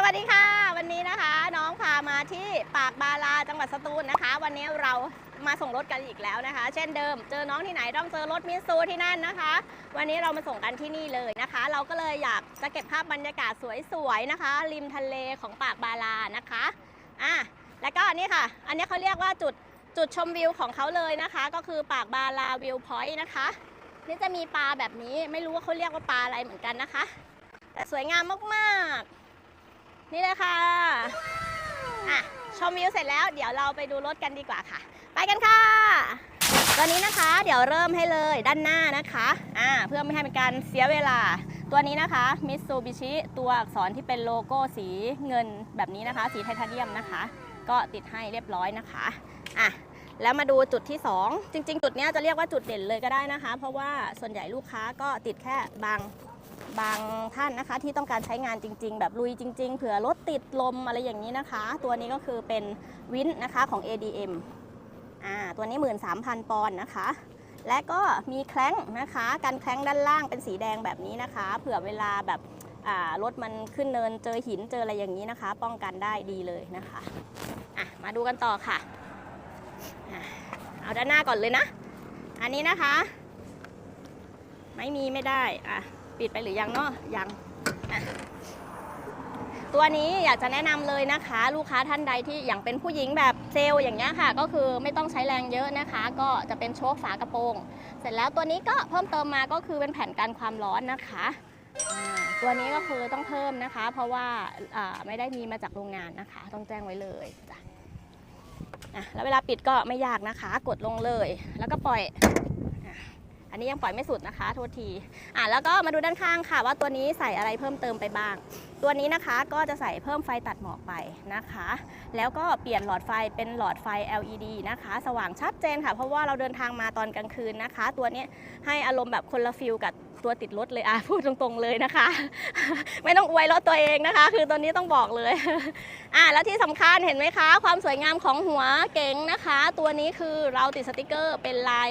สวัสดีค่ะ วันนี้นะคะ น้องพามาที่ปากบาลาจังหวัดสตูลนะคะ วันนี้เรามาส่งรถกันอีกแล้วนะคะ เช่นเดิม เจอน้องที่ไหนต้องเจอรถมิตซูที่นั่นนะคะ วันนี้เรามาส่งกันที่นี่เลยนะคะ เราก็เลยอยากจะเก็บภาพบรรยากาศสวยๆนะคะ ริมทะเลของปากบาลานะคะอะแล้วก็นี่ค่ะ อันนี้เขาเรียกว่าจุดจุดชมวิวของเขาเลยนะคะ ก็คือปากบาลาวิวพอยต์นะคะนี่จะมีปลาแบบนี้ไม่รู้ว่าเขาเรียกว่าปลาอะไรเหมือนกันนะคะ แต่สวยงามมากๆ นี่เลยค่ะอะชมวิวเสร็จแล้วเดี๋ยวเราไปดูรถกันดีกว่าค่ะ ไปกันค่ะ ตัวนี้นะคะเดี๋ยวเริ่มให้เลยด้านหน้านะคะอ่าเพื่อไม่ให้เป็นการเสียเวลา ตัวนี้นะคะ Mitsubishi ตัวอักษรที่เป็นโลโก้สีเงินแบบนี้นะคะ สีไทเทเนียมนะคะ ก็ติดให้เรียบร้อยนะคะอะแล้วมาดูจุดที่ 2 จริง ๆ จุดเนี้ยจะเรียกว่าจุดเด่นเลยก็ได้นะคะ เพราะว่าส่วนใหญ่ลูกค้าก็ติดแค่บาง บางท่านนะคะที่ต้องการใช้งานจริง ๆ แบบลุยจริง ๆ เผื่อรถติดลมอะไรอย่างนี้นะคะ ตัวนี้ก็คือเป็นวินนะคะของ ADM อ่าตัวนี้ 13,000 ปอนด์นะคะ และก็มีแคล้งนะคะกันแคล้งด้านล่างเป็นสีแดงแบบนี้นะคะ เผื่อเวลาแบบอ่ารถมันขึ้นเนินเจอหินเจออะไรอย่างนี้นะคะ ป้องกันได้ดีเลยนะคะอะมาดูกันต่อค่ะอะเอาด้านหน้าก่อนเลยนะ อันนี้นะคะ ไม่มีไม่ได้อะ ปิดไปหรือยังเนาะยังตัวนี้อยากจะแนะนำเลยนะคะ ลูกค้าท่านใดที่อย่างเป็นผู้หญิงแบบเซลล์อย่างเงี้ยค่ะ ก็คือไม่ต้องใช้แรงเยอะนะคะ ก็จะเป็นโชคฝากระโปรง เสร็จแล้วตัวนี้ก็เพิ่มเติมมาก็คือเป็นแผ่นกันความร้อนนะคะตัวนี้ก็คือต้องเพิ่มนะคะ เพราะว่าไม่ได้มีมาจากโรงงานนะคะ ต้องแจ้งไว้เลยจ้ะแล้วเวลาปิดก็ไม่ยากนะคะ กดลงเลย แล้วก็ปล่อย อันนี้ยังปล่อยไม่สุดนะคะ โทษทีอะแล้วก็มาดูด้านข้างค่ะ ว่าตัวนี้ใส่อะไรเพิ่มเติมไปบ้าง ตัวนี้นะคะก็จะใส่เพิ่มไฟตัดหมอกไปนะคะ แล้วก็เปลี่ยนหลอดไฟเป็นหลอดไฟ LED นะคะ สว่างชัดเจนค่ะ เพราะว่าเราเดินทางมาตอนกลางคืนนะคะ ตัวนี้ให้อารมณ์แบบคนละฟิลกับตัวติดรถเลยอะพูดตรงๆเลยนะคะ ไม่ต้องอวยรถตัวเองนะคะ คือตัวนี้ต้องบอกเลยอะแล้วที่สำคัญเห็นไหมคะ ความสวยงามของหัวเก๋งนะคะ ตัวนี้คือเราติดสติกเกอร์เป็นลาย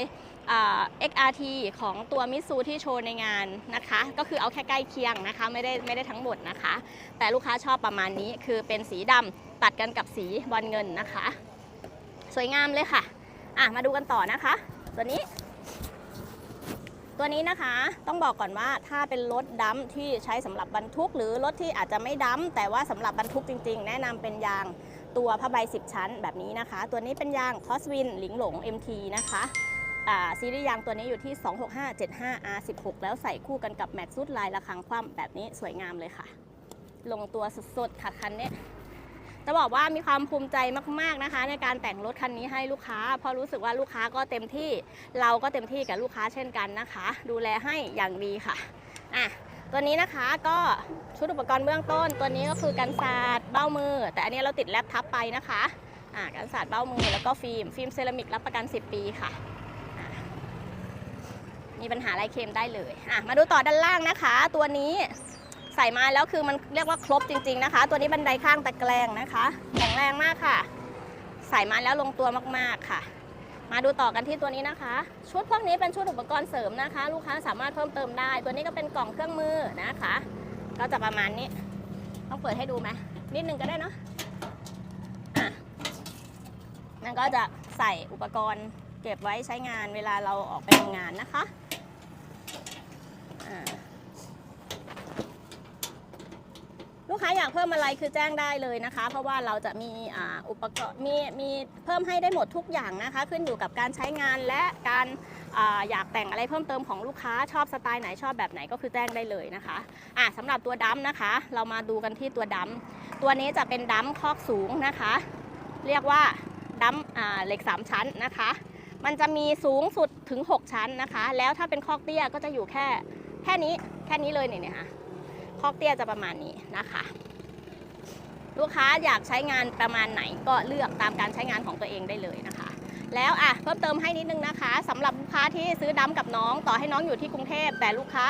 XRT ของตัวมิซูที่โชว์ในงานนะคะ ก็คือเอาแค่ใกล้เคียงนะคะ ไม่ได้ไม่ได้ทั้งหมดนะคะ แต่ลูกค้าชอบประมาณนี้คือเป็นสีดำตัดกันกับสีบอลเงินนะคะ สวยงามเลยค่ะอะมาดูกันต่อนะคะ ตัวนี้ ตัวนี้นะคะต้องบอกก่อนว่าถ้าเป็นรถดัมที่ใช้สำหรับบรรทุก หรือรถที่อาจจะไม่ดัมแต่ว่าสำหรับบรรทุกจริง ๆ แนะนำเป็นยางตัวผ้าใบ 10 ชั้นแบบนี้นะคะ ตัวนี้เป็นยางคอสวินหลิงหลง MT นะคะ ซีรีส์ยางตัวนี้อยู่ที่ 26575 R16 แล้วใส่คู่กันกับแม็กซ์ซุดลายระคังคว่ำแบบนี้สวยงามเลยค่ะ ลงตัวสุดๆค่ะคันนี้จะบอกว่ามีความภูมิใจมากๆนะคะ ในการแต่งรถคันนี้ให้ลูกค้า เพราะรู้สึกว่าลูกค้าก็เต็มที่ เราก็เต็มที่กับลูกค้าเช่นกันนะคะ ดูแลให้อย่างดีค่ะอะตัวนี้นะคะก็ชุดอุปกรณ์เบื้องต้น ตัวนี้ก็คือกันศาสตร์เบ้ามือ แต่อันนี้เราติดแรปทับไปนะคะอ่ากันศาสตร์เบ้ามือแล้วก็ฟิล์มฟิล์มเซรามิกรับประกัน 10 ปีค่ะ มีปัญหาอะไรเคลมได้เลยอะมาดูต่อด้านล่างนะคะ ตัวนี้ใส่มาแล้วคือมันเรียกว่าครบจริง ๆนะคะ ตัวนี้บันไดข้างตะแกรงนะคะแข็งแรงมากค่ะ ใส่มาแล้วลงตัวมากๆค่ะ มาดูต่อกันที่ตัวนี้นะคะ ชุดพวกนี้เป็นชุดอุปกรณ์เสริมนะคะ ลูกค้าสามารถเพิ่มเติมได้ ตัวนี้ก็เป็นกล่องเครื่องมือนะคะ ก็จะประมาณนี้ต้องเปิดให้ดูไหมนิดนึงก็ได้เนาะอะมันก็จะใส่อุปกรณ์เก็บไว้ใช้งานเวลาเราออกไปทำงานนะคะอ่าลู กค้าอยากเพิ่มอะไรคือแจ้งได้เลยนะคะ เพราะว่าเราจะมีอุปกรณ์มีมีเพิ่มให้ได้หมดทุกอย่างนะคะ ขึ้นอยู่กับการใช้งานและการออยากแต่งอะไรเพิ่มเติมของลูกค้าชอบสไตล์ไหนชอบแบบไหนก็คือแจ้งได้เลยนะคะอะสำหรับตัวดัมนะคะ เรามาดูกันที่ตัวดัมตัวนี้จะเป็นดัมคอกสูงนะคะ เรียกว่าดัมอ่าเหล็ก 3 ชั้นนะคะ มันจะมีสูงสุดถึง 6 ชั้นนะคะ แล้วถ้าเป็นคอกเตี้ยก็จะอยู่แค่แค่นี้แค่นี้เลยเนี่ยนะคะ คอกเตี้ยจะประมาณนี้นะคะ ลูกค้าอยากใช้งานประมาณไหนก็เลือกตามการใช้งานของตัวเองได้เลยนะคะ แล้วอะเพิ่มเติมให้นิดนึงนะคะสำหรับลูกค้าที่ซื้อดำกับน้องต่อให้น้องอยู่ที่กรุงเทพแต่ลูกค้า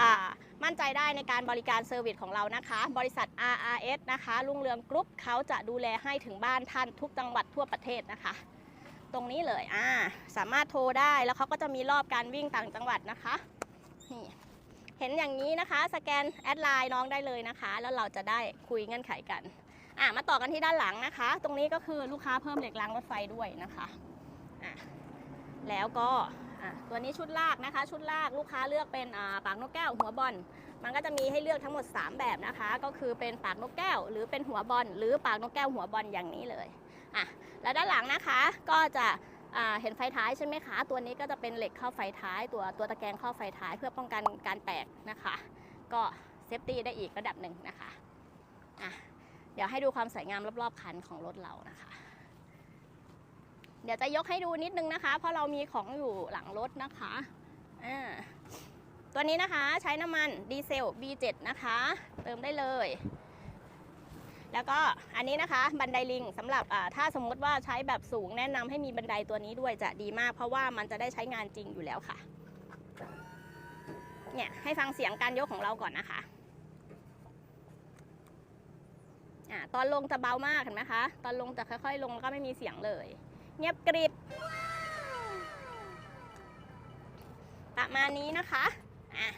อ่ามั่นใจได้ในการบริการเซอร์วิสของเรานะคะ บริษัท RRS นะคะลุงเรืองกรุ๊ปเขาจะดูแลให้ถึงบ้านท่านทุกจังหวัดทั่วประเทศนะคะ ตรงนี้เลยอ่าสามารถโทรได้แล้วเขาก็จะมีรอบการวิ่งต่างจังหวัดนะคะนี่ เห็นอย่างนี้นะคะ สแกนแอดไลน์น้องได้เลยนะคะ แล้วเราจะได้คุยเงื่อนไขกันอะมาต่อกันที่ด้านหลังนะคะ ตรงนี้ก็คือลูกค้าเพิ่มเหล็กรางรถไฟด้วยนะคะอะแล้วก็ตัวนี้ชุดลากนะคะ ชุดลากลูกค้าเลือกเป็นปากนกแก้วหัวบอลมันก็จะมีให้เลือกทั้งหมด 3 แบบนะคะ ก็คือเป็นปากนกแก้ว หรือเป็นหัวบอลหรือปากนกแก้วหัวบอลอย่างนี้เลยอะแล้วด้านหลังนะคะก็จะ เห็นไฟท้ายใช่ไหมคะ ตัวนี้ก็จะเป็นเหล็กเข้าไฟท้าย ตัวตัวตะแกรงเข้าไฟท้ายเพื่อป้องกันการแตกนะคะ ก็เซฟตี้ได้อีกระดับหนึ่งนะคะอะเดี๋ยวให้ดูความสวยงามรอบๆคันของรถเรานะคะ เดี๋ยวจะยกให้ดูนิดนึงนะคะ เพราะเรามีของอยู่หลังรถนะคะอ่าตัวนี้นะคะใช้น้ำมันดีเซล B7 นะคะ เติมได้เลย แล้วก็อันนี้นะคะบันไดลิงสำหรับถ้าสมมติว่าใช้แบบสูงแนะนำให้มีบันไดตัวนี้ด้วยจะดีมาก เพราะว่ามันจะได้ใช้งานจริงอยู่แล้วค่ะเนี่ยให้ฟังเสียงการยกของเราก่อนนะคะอ่าตอนลงจะเบามากเห็นไหมคะ ตอนลงจะค่อยๆ ลงแล้วก็ไม่มีเสียงเลย เงียบกริบประมาณนี้นะคะอะ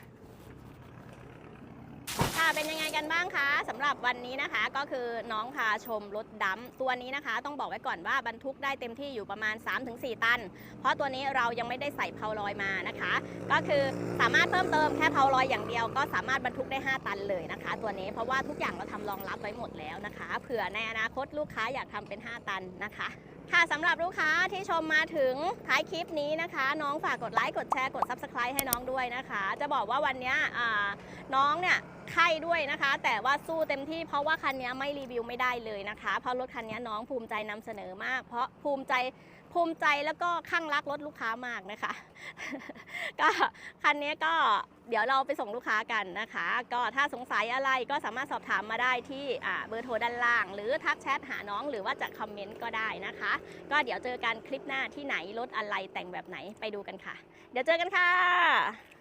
เป็นยังไงกันบ้างคะสำหรับวันนี้นะคะ ก็คือน้องพาชมรถดำตัวนี้นะคะ ต้องบอกไว้ก่อนว่าบรรทุกได้เต็มที่อยู่ประมาณ 3-4 ตัน เพราะตัวนี้เรายังไม่ได้ใส่เพาลอยมานะคะ ก็คือสามารถเพิ่มเติมแค่เพาลอยอย่างเดียว ก็สามารถบรรทุกได้ 5 ตันเลยนะคะ ตัวนี้เพราะว่าทุกอย่างเราทำรองรับไว้หมดแล้วนะคะเผื่อในอนาคตลูกค้าอยากทำเป็น 5 ตันนะคะ ค่ะสำหรับลูกค้าที่ชมมาถึงท้ายคลิปนี้นะคะ น้องฝากกดไลค์กดแชร์กด Subscribe ให้น้องด้วยนะคะ จะบอกว่าวันนี้น้องเนี่ยไข้ด้วยนะคะ แต่ว่าสู้เต็มที่เพราะว่าคันนี้ไม่รีวิวไม่ได้เลยนะคะ เพราะรถคันนี้น้องภูมิใจนำเสนอมาก เพราะภูมิใจ ภูมิใจแล้วก็ข้างรักรถลูกค้ามากนะคะ ก็คันนี้ก็เดี๋ยวเราไปส่งลูกค้ากันนะคะ ก็ถ้าสงสัยอะไรก็สามารถสอบถามมาได้ที่เบอร์โทรด้านล่าง หรือทักแชทหาน้องหรือว่าจะคอมเมนต์ก็ได้นะคะ ก็เดี๋ยวเจอกันคลิปหน้าที่ไหนรถอะไรแต่งแบบไหนไปดูกันค่ะ เดี๋ยวเจอกันค่ะ